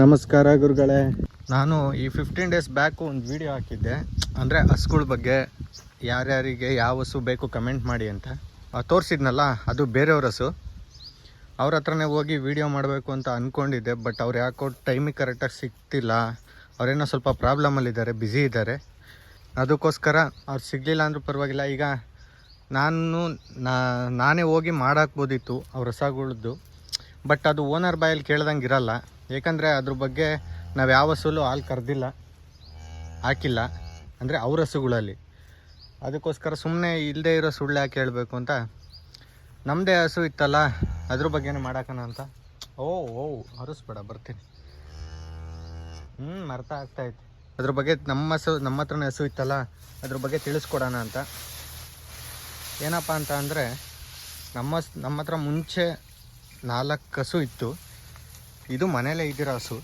ನಮಸ್ಕಾರ ಗುರುಗಳೇ. ನಾನು ಈ ಫಿಫ್ಟೀನ್ ಡೇಸ್ ಬ್ಯಾಕು ಒಂದು ವಿಡಿಯೋ ಹಾಕಿದ್ದೆ. ಅಂದರೆ ಹಸುಗಳ ಬಗ್ಗೆ ಯಾರ್ಯಾರಿಗೆ ಯಾವ ಹಸು ಬೇಕು ಕಮೆಂಟ್ ಮಾಡಿ ಅಂತ. ತೋರಿಸಿದ್ನಲ್ಲ, ಅದು ಬೇರೆಯವ್ರ ಹಸು. ಅವ್ರ ಹತ್ರನೇ ಹೋಗಿ ವಿಡಿಯೋ ಮಾಡಬೇಕು ಅಂತ ಅಂದ್ಕೊಂಡಿದ್ದೆ ಬಟ್ ಅವ್ರು ಯಾಕೋ ಟೈಮಿಗೆ ಕರೆಕ್ಟಾಗಿ ಸಿಗ್ತಿಲ್ಲ. ಅವರೇನೋ ಸ್ವಲ್ಪ ಪ್ರಾಬ್ಲಮಲ್ಲಿದ್ದಾರೆ ಬ್ಯುಸಿ ಇದ್ದಾರೆ ಅದಕ್ಕೋಸ್ಕರ ಅವ್ರು ಸಿಗಲಿಲ್ಲ ಅಂದರೂ ಪರವಾಗಿಲ್ಲ. ಈಗ ನಾನು ನಾನೇ ಹೋಗಿ ಮಾಡಾಕ್ಬೋದಿತ್ತು ಅವ್ರ ಹಸಗಳದ್ದು ಬಟ್ ಅದು ಓನರ್ ಬಾಯಲ್ಲಿ ಕೇಳ್ದಂಗೆ ಇರಲ್ಲ. ಏಕೆಂದರೆ ಅದ್ರ ಬಗ್ಗೆ ನಾವು ಯಾವ ಹಸುಲು ಹಾಲು ಕರೆದಿಲ್ಲ, ಹಾಕಿಲ್ಲ, ಅಂದರೆ ಅವ್ರ ಹಸುಗಳಲ್ಲಿ. ಅದಕ್ಕೋಸ್ಕರ ಸುಮ್ಮನೆ ಇಲ್ಲದೆ ಇರೋ ಸುಳ್ಳು ಯಾಕೆ ಹೇಳಬೇಕು ಅಂತ ನಮ್ಮದೇ ಹಸು ಇತ್ತಲ್ಲ, ಅದ್ರ ಬಗ್ಗೆನೇ ಮಾಡಾಕಣ ಅಂತ. ಓ ಓ, ಹರಿಸ್ಬೇಡ, ಬರ್ತೀನಿ. ಹ್ಞೂ ಮರ್ತ ಆಗ್ತಾಯಿತ್ತು ಅದ್ರ ಬಗ್ಗೆ ನಮ್ಮ ಹಸು, ನಮ್ಮ ಹತ್ರನೇ ಹಸು ಇತ್ತಲ್ಲ, ಅದ್ರ ಬಗ್ಗೆ ತಿಳಿಸ್ಕೊಡೋಣ ಅಂತ. ಏನಪ್ಪ ಅಂತ ಅಂದರೆ ನಮ್ಮ ನಮ್ಮ ಹತ್ರ ಮುಂಚೆ ನಾಲ್ಕು ಹಸು ಇತ್ತು. ಇದು ಮನೇಲೇ ಇದ್ದಿರೋ ಹಸು?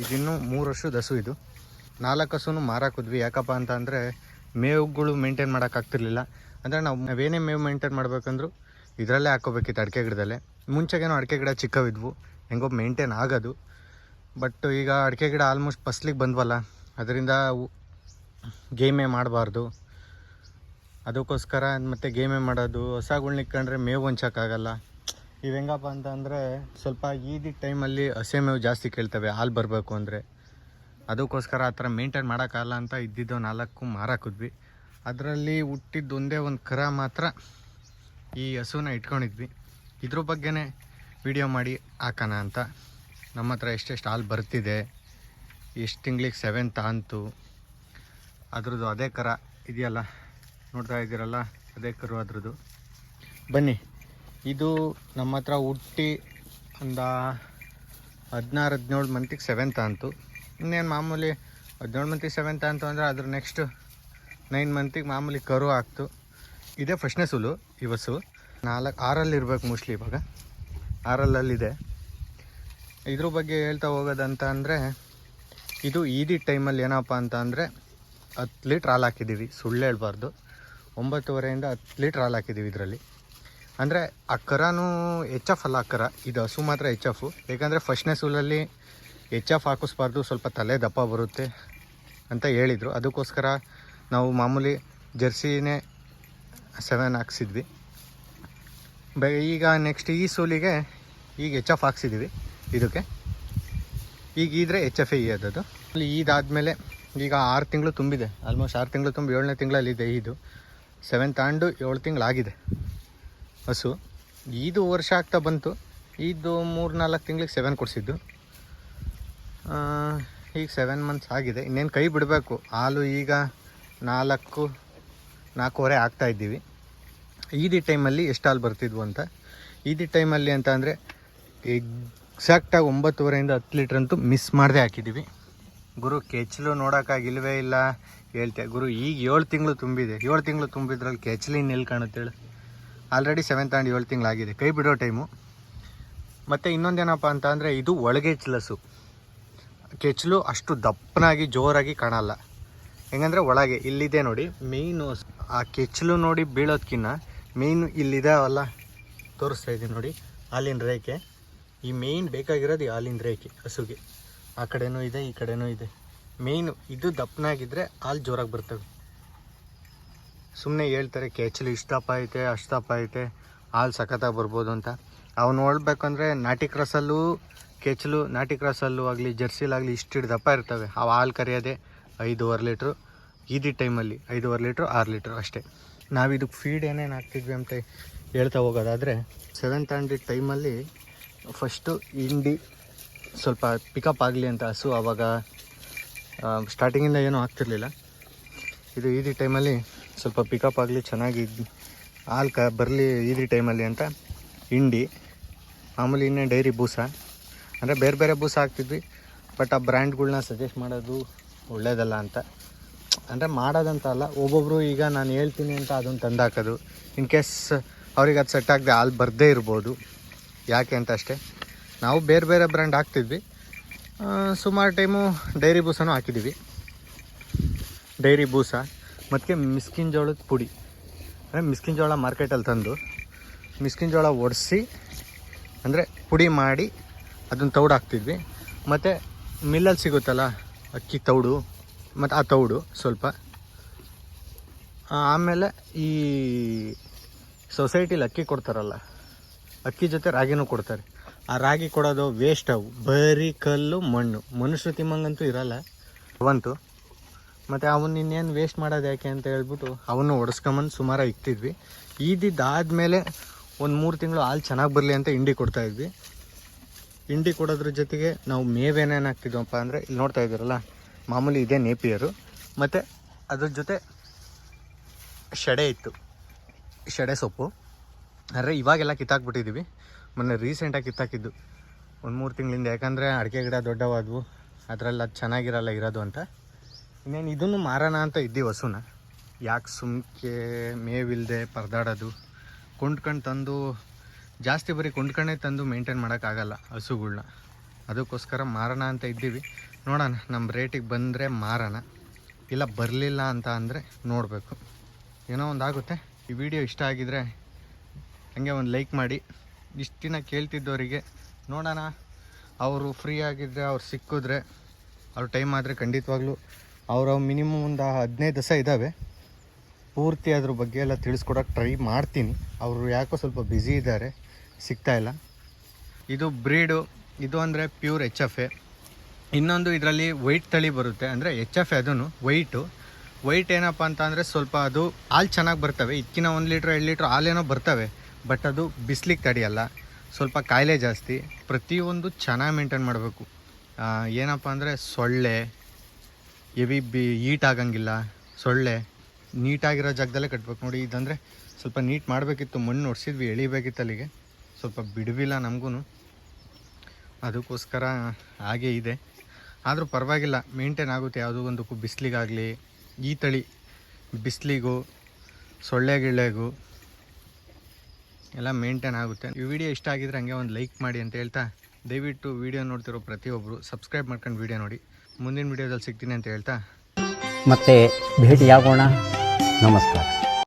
ಇದಿನ್ನೂ ಮೂರು ವರ್ಷದ ಹಸು ಇದು. ನಾಲ್ಕು ಹಸುನು ಮಾರಾಕಿದ್ವಿ. ಯಾಕಪ್ಪ ಅಂತ ಅಂದರೆ ಮೇವುಗಳು ಮೇಂಟೈನ್ ಮಾಡೋಕ್ಕಾಗ್ತಿರ್ಲಿಲ್ಲ ಅಂದರೆ ನಾವು ನಾವೇನೇ ಮೇವು ಮೇಂಟೈನ್ ಮಾಡಬೇಕಂದ್ರೂ ಇದರಲ್ಲೇ ಹಾಕೋಬೇಕಿತ್ತು ಅಡಿಕೆ ಗಿಡದಲ್ಲೇ. ಮುಂಚೆಗೇನೋ ಅಡಿಕೆ ಗಿಡ ಚಿಕ್ಕವಿದ್ವು. ಹೆಂಗೋ ಮೇಂಟೈನ್ ಆಗೋದು. ಬಟ್ ಈಗ ಅಡಿಕೆ ಗಿಡ ಆಲ್ಮೋಸ್ಟ್ ಫಸ್ಲಿಗೆ ಬಂದ್ವಲ್ಲ, ಅದರಿಂದ ಗೇಮೇ ಮಾಡಬಾರ್ದು. ಅದಕ್ಕೋಸ್ಕರ ಮತ್ತು ಗೇಮೇ ಮಾಡೋದು. ಹೊಸಗಳ್ನ ಇಟ್ಕೊಂಡ್ರೆ ಮೇವು ಹೊಂಚೋಕ್ಕಾಗಲ್ಲ. ಇವು ಹೆಂಗಪ್ಪ ಅಂತ ಅಂದರೆ ಸ್ವಲ್ಪ ಈದಿ ಟೈಮಲ್ಲಿ ಹಸೆ ಮೇವು ಜಾಸ್ತಿ ಕೇಳ್ತವೆ, ಹಾಲು ಬರಬೇಕು ಅಂದರೆ. ಅದಕ್ಕೋಸ್ಕರ ಆ ಥರ ಮೇಂಟೈನ್ ಮಾಡೋಕ್ಕಾಗಲ್ಲ ಅಂತ ಇದ್ದಿದ್ದು ನಾಲ್ಕು ಮಾರಾಕಿದ್ವಿ ಅದರಲ್ಲಿ ಹುಟ್ಟಿದ್ದು ಒಂದೇ ಒಂದು ಕರ ಮಾತ್ರ ಈ ಹಸುವನ್ನ ಇಟ್ಕೊಂಡಿದ್ವಿ. ಇದ್ರ ಬಗ್ಗೆನೇ ವಿಡಿಯೋ ಮಾಡಿ ಹಾಕೋಣ ಅಂತ. ನಮ್ಮ ಹತ್ರ ಎಷ್ಟೆಷ್ಟು ಹಾಲು ಬರ್ತಿದೆ, ಎಷ್ಟು ತಿಂಗ್ಳಿಗೆ ಸೆವೆಂತ್ ಅಂತು ಅದ್ರದ್ದು ಅದೇ ಕರ ಇದೆಯಲ್ಲ, ನೋಡ್ತಾ ಇದ್ದೀರಲ್ಲ, ಅದೇ ಕರು ಅದ್ರದ್ದು. ಬನ್ನಿ. ಇದು ನಮ್ಮ ಹತ್ರ ಹುಟ್ಟಿ ಒಂದು ಹದಿನಾರು, ಹದಿನೇಳು ಮಂತಿಗೆ ಸೆವೆಂತ್ ಅಂತು ಇನ್ನೇನು ಮಾಮೂಲಿ ಹದಿನೇಳು ಮಂತಿಗೆ ಸೆವೆಂತ್ ಅಂತು ಅಂದರೆ ಅದ್ರ ನೆಕ್ಸ್ಟ್ ನೈನ್ ಮಂತಿಗೆ ಮಾಮೂಲಿ ಕರು ಆಗ್ತು. ಇದೇ ಫಸ್ಟ್ನೇ ಸುಲು ಇವಸು ನಾಲ್ಕು ಆರಲ್ಲಿ ಇರಬೇಕು ಮೋಸ್ಟ್ಲಿ ಇವಾಗ. ಆರಲ್ಲಲ್ಲಿದೆ ಇದ್ರ ಬಗ್ಗೆ ಹೇಳ್ತಾ ಹೋಗೋದಂತ ಅಂದರೆ ಇದು ಈದಿ ಟೈಮಲ್ಲಿ ಏನಪ್ಪ ಅಂತ ಅಂದರೆ ಹತ್ತು ಲೀಟ್ರ್ ಹಾಲು ಹಾಕಿದ್ದೀವಿ. ಸುಳ್ಳು ಹೇಳ್ಬಾರ್ದು. ಒಂಬತ್ತುವರೆಯಿಂದ ಹತ್ತು ಲೀಟ್ರ್ ಹಾಲು ಹಾಕಿದ್ದೀವಿ ಇದರಲ್ಲಿ. ಅಂದರೆ ಆ ಕರನೂ ಎಚ್ ಎಫ್ ಅಲ್ಲ ಆ ಇದು ಹಸು ಮಾತ್ರ ಎಚ್ ಎಫು ಏಕೆಂದರೆ ಫಸ್ಟ್ನೇ ಸೂಲಲ್ಲಿ ಎಚ್ ಎಫ್ ಹಾಕಿಸ್ಬಾರ್ದು, ಸ್ವಲ್ಪ ತಲೆ ದಪ್ಪ ಬರುತ್ತೆ ಅಂತ ಹೇಳಿದರು. ಅದಕ್ಕೋಸ್ಕರ ನಾವು ಮಾಮೂಲಿ ಜರ್ಸಿನೇ ಸೆವೆನ್ ಹಾಕ್ಸಿದ್ವಿ. ಬೆ, ಈಗ ನೆಕ್ಸ್ಟ್ ಈ ಸೂಲಿಗೆ ಈಗ ಎಚ್ ಎಫ್ ಹಾಕ್ಸಿದ್ದೀವಿ ಇದಕ್ಕೆ. ಈಗ ಇದ್ರೆ ಎಚ್ ಎಫ್ ಎ ಅದು ಅಲ್ಲಿ ಇದಾದಮೇಲೆ ಈಗ ಆರು ತಿಂಗಳು ತುಂಬಿದೆ. ಆಲ್ಮೋಸ್ಟ್ ಆರು ತಿಂಗಳು ತುಂಬಿ, ಏಳನೇ ತಿಂಗಳಲ್ಲಿದೆ ಇದು ಸೆವೆನ್ ತಗೊಂಡು ಏಳು ತಿಂಗಳಾಗಿದೆ. ಹಸು. ಇದು ವರ್ಷ ಆಗ್ತಾ ಬಂತು. ಇದು ಮೂರು ನಾಲ್ಕು ತಿಂಗಳಿಗೆ ಸೆವೆನ್ ಕೊಡಿಸಿದ್ದು. ಈಗ ಸೆವೆನ್ ಮಂತ್ಸ್ ಆಗಿದೆ. ಇನ್ನೇನು ಕೈ ಬಿಡಬೇಕು. ಹಾಲು ಈಗ ನಾಲ್ಕು, ನಾಲ್ಕೂವರೆ ಆಗ್ತಾ ಇದ್ದೀವಿ. ಈದಿ ಟೈಮಲ್ಲಿ ಎಷ್ಟು ಹಾಲು ಬರ್ತಿದ್ವು ಅಂತ. ಈದಿ ಟೈಮಲ್ಲಿ ಅಂತ ಅಂದರೆ ಎಕ್ಸಾಕ್ಟಾಗಿ ಒಂಬತ್ತುವರೆಯಿಂದ ಹತ್ತು ಲೀಟ್ರ್ ಅಂತೂ ಮಿಸ್ ಮಾಡದೆ ಹಾಕಿದ್ದೀವಿ. ಗುರು, ಕೆಚ್ಚಲು ನೋಡೋಕ್ಕಾಗಿಲ್ವೇ ಇಲ್ಲ? ಹೇಳ್ತೆ ಗುರು, ಈಗ ಏಳು ತಿಂಗಳು ತುಂಬಿದೆ. ಏಳು ತಿಂಗಳು ತುಂಬಿದ್ರಲ್ಲಿ ಕೆಚ್ಚಲಿನ ಎಲ್ಲಿ ಕಾಣುತ್ತೆ ಹೇಳು? ಆಲ್ರೆಡಿ ಸೆವೆಂತ್ ಆ್ಯಂಡ್ ಏಳು ತಿಂಗಳಾಗಿದೆ ಕೈ ಬಿಡೋ ಟೈಮು ಮತ್ತು ಇನ್ನೊಂದೇನಪ್ಪ ಅಂತ ಅಂದರೆ ಇದು ಒಳಗೆ ಚಿಲಸು. ಕೆಚ್ಚಲು ಅಷ್ಟು ದಪ್ಪನಾಗಿ ಜೋರಾಗಿ ಕಾಣಲ್ಲ. ಹೆಂಗಂದರೆ ಒಳಗೆ, ಇಲ್ಲಿದೆ ನೋಡಿ ಮೇಯ್ನು ಆ ಕೆಚ್ಚಲು ನೋಡಿ ಬೀಳೋದ್ಕಿನ್ನ ಮೇಯ್ನು ಇಲ್ಲಿದಾವಲ್ಲ ತೋರಿಸ್ತಾ ಇದ್ದೀನಿ ನೋಡಿ, ಹಾಲಿನ ರೇಖೆ. ಈ ಮೇಯ್ನ್ ಬೇಕಾಗಿರೋದು ಈ ಹಾಲಿನ ರೇಖೆ, ಹಸುಗೆ. ಆ ಕಡೆನೂ ಇದೆ, ಈ ಕಡೆನೂ ಇದೆ. ಮೇಯ್ನು ಇದು ದಪ್ಪನಾಗಿದ್ದರೆ ಹಾಲು ಜೋರಾಗಿ ಬರ್ತವೆ. ಸುಮ್ಮನೆ ಹೇಳ್ತಾರೆ ಕೆಚ್ಚಲು ಇಷ್ಟಪ್ಪ ಐತೆ, ಅಷ್ಟಪ್ಪ ಐತೆ, ಹಾಲು ಸಖತ್ತಾಗಿ ಬರ್ಬೋದು ಅಂತ. ಅವು ನೋಡ್ಬೇಕಂದ್ರೆ ನಾಟಿ ಕ್ರಾಸಲ್ಲೂ ಕೆಚ್ಚಲು ನಾಟಿ ಕ್ರಾಸಲ್ಲೂ ಆಗಲಿ ಜರ್ಸಿಲಾಗಲಿ ಇಷ್ಟು ದಪ್ಪ ಇರ್ತವೆ. ಅವು ಹಾಲು ಕರೆಯೋದೆ ಐದೂವರೆ ಲೀಟ್ರು, ಈದಿ ಟೈಮಲ್ಲಿ ಐದೂವರೆ ಲೀಟ್ರು, ಆರು ಲೀಟ್ರು ಅಷ್ಟೇ. ನಾವು ಇದಕ್ಕೆ ಫೀಡ್ ಏನೇನು ಹಾಕ್ತಿದ್ವಿ ಅಂತ ಹೇಳ್ತಾ ಹೋಗೋದಾದರೆ ಸೆವೆಂತ್ ಹಂಡ್ರೆಡ್ ಟೈಮಲ್ಲಿ ಫಸ್ಟು ಇಂಡಿ ಸ್ವಲ್ಪ ಪಿಕಪ್ ಆಗಲಿ ಅಂತ ಹಸು ಆವಾಗ ಸ್ಟಾರ್ಟಿಂಗಿಂದ ಏನೂ ಆಗ್ತಿರ್ಲಿಲ್ಲ ಇದು ಈದಿ ಟೈಮಲ್ಲಿ ಸ್ವಲ್ಪ ಪಿಕಪ್ ಆಗಲಿ, ಚೆನ್ನಾಗಿ ಹಾಲು ಕ, ಬರಲಿ ಈದಿ ಟೈಮಲ್ಲಿ ಅಂತ ಹಿಂಡಿ. ಮಾಮೂಲಿ ಇನ್ನೇ ಡೈರಿ ಬೂಸ. ಅಂದರೆ ಬೇರೆ ಬೇರೆ ಬೂಸ ಹಾಕ್ತಿದ್ವಿ ಬಟ್ ಆ ಬ್ರ್ಯಾಂಡ್ಗಳ್ನ ಸಜೆಸ್ಟ್ ಮಾಡೋದು ಒಳ್ಳೇದಲ್ಲ ಅಂತ. ಅಂದರೆ ಮಾಡೋದಂತ ಅಲ್ಲ ಒಬ್ಬೊಬ್ಬರು ಈಗ ನಾನು ಹೇಳ್ತೀನಿ ಅಂತ ಅದನ್ನು ತಂದು ಹಾಕೋದು ಇನ್ ಕೇಸ್ ಅವ್ರಿಗೆ ಅದು ಸೆಟ್ ಆಗದೆ ಹಾಲು ಬರದೇ ಇರ್ಬೋದು. ಯಾಕೆ ಅಂತ ಅಷ್ಟೇ. ನಾವು ಬೇರೆ ಬೇರೆ ಬ್ರ್ಯಾಂಡ್ ಹಾಕ್ತಿದ್ವಿ. ಸುಮಾರು ಟೈಮು ಡೈರಿ ಬೂಸನೂ ಹಾಕಿದ್ದೀವಿ ಡೈರಿ ಬೂಸ. ಮತ್ತು ಮಿಸ್ಕಿನ ಜೋಳದ ಪುಡಿ. ಅಂದರೆ ಮಿಸ್ಕಿನ ಜೋಳ ಮಾರ್ಕೆಟಲ್ಲಿ ತಂದು ಮಿಸ್ಕಿನ ಜೋಳ ಒಡಿಸಿ, ಅಂದರೆ ಪುಡಿ ಮಾಡಿ ಅದನ್ನು ತೌಡು ಹಾಕ್ತಿದ್ವಿ. ಮತ್ತು ಮಿಲ್ಲಲ್ಲಿ ಸಿಗುತ್ತಲ್ಲ ಅಕ್ಕಿ ತೌಡು, ಮತ್ತು ಆ ತೌಡು ಸ್ವಲ್ಪ. ಆಮೇಲೆ ಈ ಸೊಸೈಟಿಲಿ ಅಕ್ಕಿ ಕೊಡ್ತಾರಲ್ಲ, ಅಕ್ಕಿ ಜೊತೆ ರಾಗಿನೂ ಕೊಡ್ತಾರೆ. ಆ ರಾಗಿ ಕೊಡೋದು ವೇಸ್ಟ್ ಅವು. ಬರೀ ಕಲ್ಲು, ಮಣ್ಣು. ಮನುಷ್ಯ ತಿಮ್ಮಂಗಂತೂ ಇರಲ್ಲ. ಅವಂತು ಮತ್ತು ಅವನ್ನ ಇನ್ನೇನು ವೇಸ್ಟ್ ಮಾಡೋದು ಯಾಕೆ ಅಂತ ಹೇಳ್ಬಿಟ್ಟು ಅವನ್ನು ಒಡಿಸ್ಕೊಂಬಂದು ಸುಮಾರು ಇಕ್ತಿದ್ವಿ. ಈದಿದ್ದಾದಮೇಲೆ ಒಂದು ಮೂರು ತಿಂಗಳು ಹಾಲು ಚೆನ್ನಾಗಿ ಬರಲಿ ಅಂತ ಹಿಂಡಿ ಕೊಡ್ತಾಯಿದ್ವಿ ಹಿಂಡಿ ಕೊಡೋದ್ರ ಜೊತೆಗೆ ನಾವು ಮೇವೇನೇನು ಹಾಕ್ತಿದ್ವಪ್ಪ ಅಂದರೆ ಇಲ್ಲಿ ನೋಡ್ತಾ ಇದ್ದೀರಲ್ಲ, ಮಾಮೂಲಿ ಇದೇ ನೇಪಿಯರು. ಮತ್ತು ಅದ್ರ ಜೊತೆ ಶಡೆ ಇತ್ತು. ಶಡೆ ಸೊಪ್ಪು. ಆದರೆ ಇವಾಗೆಲ್ಲ ಕಿತ್ತಾಕ್ಬಿಟ್ಟಿದ್ದೀವಿ ಮೊನ್ನೆ ರೀಸೆಂಟಾಗಿ ಕಿತ್ತಾಕಿದ್ದು. ಒಂದು ಮೂರು ತಿಂಗಳಿಂದ ಯಾಕಂದರೆ ಅಡಿಕೆ ಗಿಡ ದೊಡ್ಡವಾದವು. ಅದರಲ್ಲಿ ಅದು ಚೆನ್ನಾಗಿರಲ್ಲ ಇರೋದು ಅಂತ. ಇನ್ನೇನು ಇದನ್ನು ಮಾರೋಣ ಅಂತ ಇದ್ದೀವಿ ಹಸುನ. ಯಾಕೆ ಸುಮ್ಕೆ ಮೇವಿಲ್ಲದೆ ಪರದಾಡೋದು? ಕೊಂಡ್ಕೊಂಡು ತಂದು, ಜಾಸ್ತಿ ಬರೀ ಕೊಂಡ್ಕೊಂಡೇ ತಂದು ಮೇಂಟೈನ್ ಮಾಡೋಕ್ಕಾಗಲ್ಲ ಹಸುಗಳ್ನ. ಅದಕ್ಕೋಸ್ಕರ ಮಾರೋಣ ಅಂತ ಇದ್ದೀವಿ. ನೋಡೋಣ ನಮ್ಮ ರೇಟಿಗೆ ಬಂದರೆ ಮಾರೋಣ. ಇಲ್ಲ ಬರಲಿಲ್ಲ ಅಂತ ಅಂದರೆ ನೋಡಬೇಕು. ಏನೋ ಒಂದು ಆಗುತ್ತೆ. ಈ ವಿಡಿಯೋ ಇಷ್ಟ ಆಗಿದರೆ ಹಾಗೆ ಒಂದು ಲೈಕ್ ಮಾಡಿ. ಇಷ್ಟು ಕೇಳ್ತಿದ್ದವರಿಗೆ ನೋಡೋಣ. ಅವರು ಫ್ರೀ ಆಗಿದ್ದರೆ ಅವ್ರು ಸಿಕ್ಕಿದ್ರೆ, ಅವ್ರ ಟೈಮ್ ಆದರೆ ಖಂಡಿತವಾಗ್ಲೂ ಅವರು ಮಿನಿಮಮ್ ಒಂದು ಹದಿನೈದು ದಸ ಇದ್ದಾವೆ. ಪೂರ್ತಿ ಅದ್ರ ಬಗ್ಗೆ ಎಲ್ಲ ತಿಳಿಸ್ಕೊಡೋಕೆ ಟ್ರೈ ಮಾಡ್ತೀನಿ. ಅವರು ಯಾಕೋ ಸ್ವಲ್ಪ ಬ್ಯುಸಿ ಇದ್ದಾರೆ. ಸಿಗ್ತಾ ಇಲ್ಲ. ಇದು ಬ್ರೀಡು, ಇದು ಅಂದರೆ ಪ್ಯೂರ್ ಎಚ್ ಎಫ್ ಎ. ಇನ್ನೊಂದು ಇದರಲ್ಲಿ ವೈಟ್ ತಳಿ ಬರುತ್ತೆ. ಅಂದರೆ ಎಚ್ ಎಫ್ ಎ ಅದೂ ವೈಟು ವೈಟ್ ಏನಪ್ಪ ಅಂತ ಅಂದರೆ ಸ್ವಲ್ಪ ಅದು ಹಾಲು ಚೆನ್ನಾಗಿ ಬರ್ತವೆ. ಇಕ್ಕಿನ ಒಂದು ಲೀಟ್ರ್, ಎರಡು ಲೀಟ್ರ್ ಹಾಲೇನೋ ಬರ್ತವೆ. ಬಟ್ ಅದು ಬಿಸ್ಲಿಗೆ ತಡೆಯಲ್ಲ ಸ್ವಲ್ಪ ಕಾಯಿಲೆ ಜಾಸ್ತಿ. ಪ್ರತಿಯೊಂದು ಚೆನ್ನಾಗಿ ಮೇಂಟೈನ್ ಮಾಡಬೇಕು. ಏನಪ್ಪ ಅಂದರೆ ಸೊಳ್ಳೆ ಎವಿ ಬಿ ಈಟ್ ಆಗಂಗಿಲ್ಲ, ಸೊಳ್ಳೆ ನೀಟಾಗಿರೋ ಜಾಗದಲ್ಲೇ ಕಟ್ಬೇಕು. ನೋಡಿ, ಇದಂದರೆ ಸ್ವಲ್ಪ ನೀಟ್ ಮಾಡಬೇಕಿತ್ತು, ಮಣ್ಣು ಒಡ್ಸಿದ್ವಿ, ಎಳಿಬೇಕಿತ್ತು ಅಲ್ಲಿಗೆ. ಸ್ವಲ್ಪ ಬಿಡುವಿಲ್ಲ ನಮಗೂ ಅದಕ್ಕೋಸ್ಕರ ಹಾಗೆ ಇದೆ. ಆದರೂ ಪರವಾಗಿಲ್ಲ, ಮೇಂಟೈನ್ ಆಗುತ್ತೆ. ಯಾವುದೋ ಒಂದಕ್ಕೂ ಬಿಸಿಲಿಗಾಗಲಿ ಈ ತಳಿ ಬಿಸಿಲಿಗೂ, ಸೊಳ್ಳೆ ಗಿಳ್ಳೆಗೂ ಎಲ್ಲ ಮೇಂಟೈನ್ ಆಗುತ್ತೆ. ಈ ವಿಡಿಯೋ ಇಷ್ಟ ಆಗಿದ್ರೆ ಹಂಗೆ ಒಂದು ಲೈಕ್ ಮಾಡಿ ಅಂತ ಹೇಳ್ತಾ, ದಯವಿಟ್ಟು ವಿಡಿಯೋ ನೋಡ್ತಿರೋ ಪ್ರತಿಯೊಬ್ಬರು ಸಬ್ಸ್ಕ್ರೈಬ್ ಮಾಡ್ಕೊಂಡು ವಿಡಿಯೋ ನೋಡಿ. ಮುಂದಿನ ವಿಡಿಯೋದಲ್ಲಿ ಸಿಗ್ತೀನಿ ಅಂತ ಹೇಳ್ತಾ. ಮತ್ತೆ ಭೇಟಿಯಾಗೋಣ. ನಮಸ್ಕಾರ.